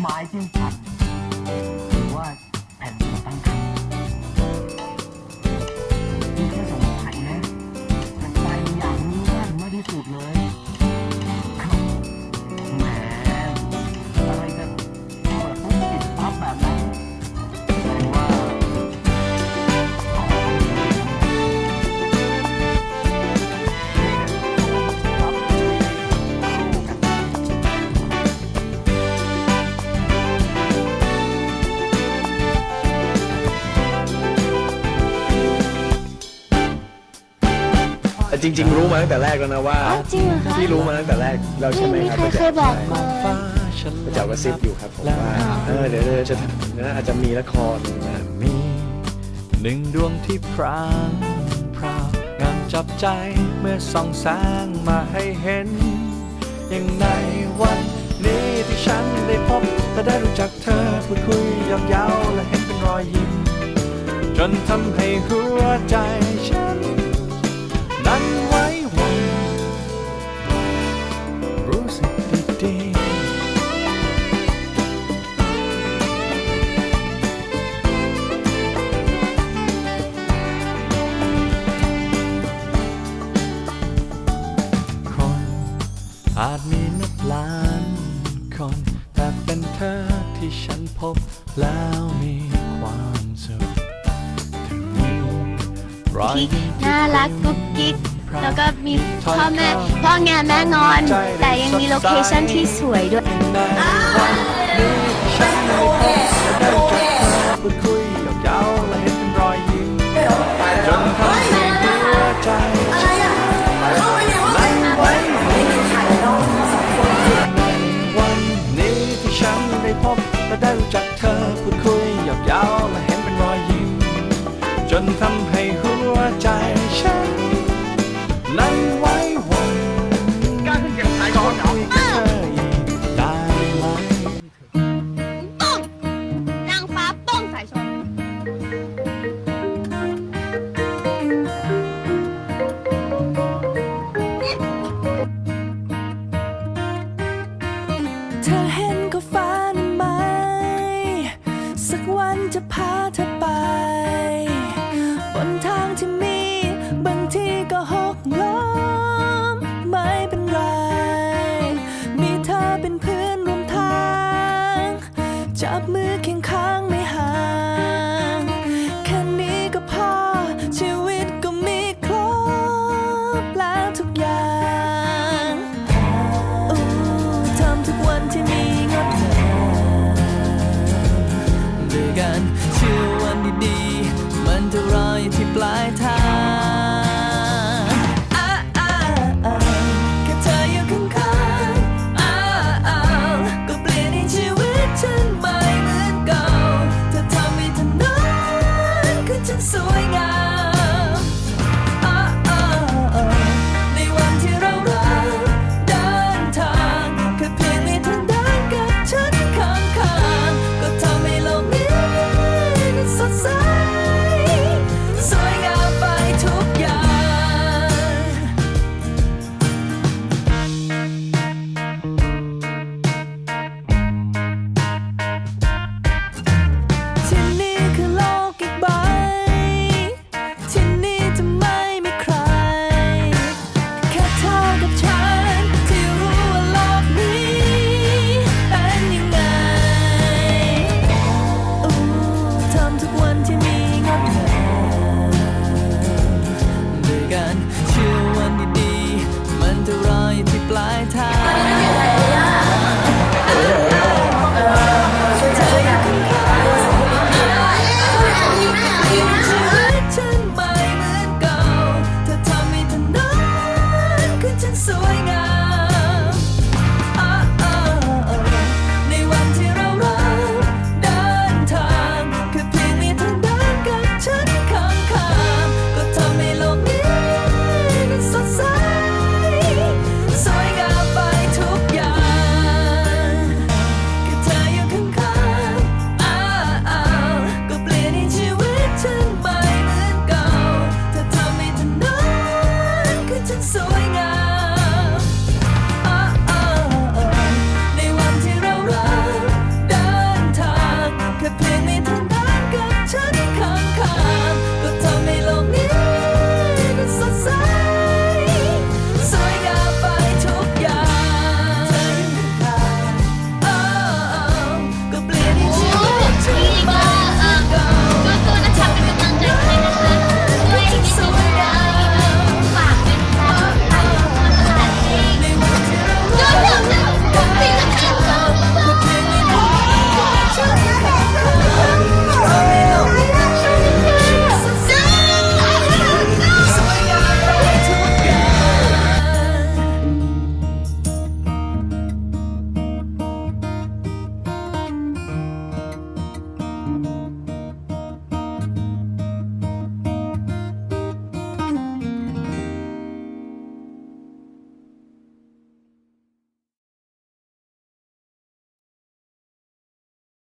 ไม้จิ้มฟันหรือว่าแผ่นตัวตั้ง จริง ๆ รู้มาตั้งแต่แรกแล้วนะว่าอ้าวจริงเหรอคะพี่รู้มาตั้งแต่แรกเราใช่ไหมไม่มีครับใครเคยบอกเลยพระเจ้ากระซิบอยู่ครับผมว่าเออเดี๋ยวเดี๋ยวจะทำนะอาจจะมีละครนะ มีหนึ่งดวงที่พรางพราวงามจับใจเมื่อส่องแสงมาให้เห็น อย่างในวันนี้ที่ฉันได้พบและได้รู้จักเธอพูดคุยยอกเย้าและเห็นเป็นรอยยิ้ม จนทำให้หัวใจฉันนั้น คนแต่เป็นเธอที่ฉันพบแล้วมีความสุขถึงมีรอยที่ยิ้มที่น่ารักกุ๊กกิ๊กแล้วก็มีพ่อแม่พ่อแง่แม่งอน แต่ยังมีโลเคชั่นที่สวยด้วย ในวันนี้ฉันได้พบและได้รู้จักเธอพูดคุยหยอกเย้ จน Oh. 爱太。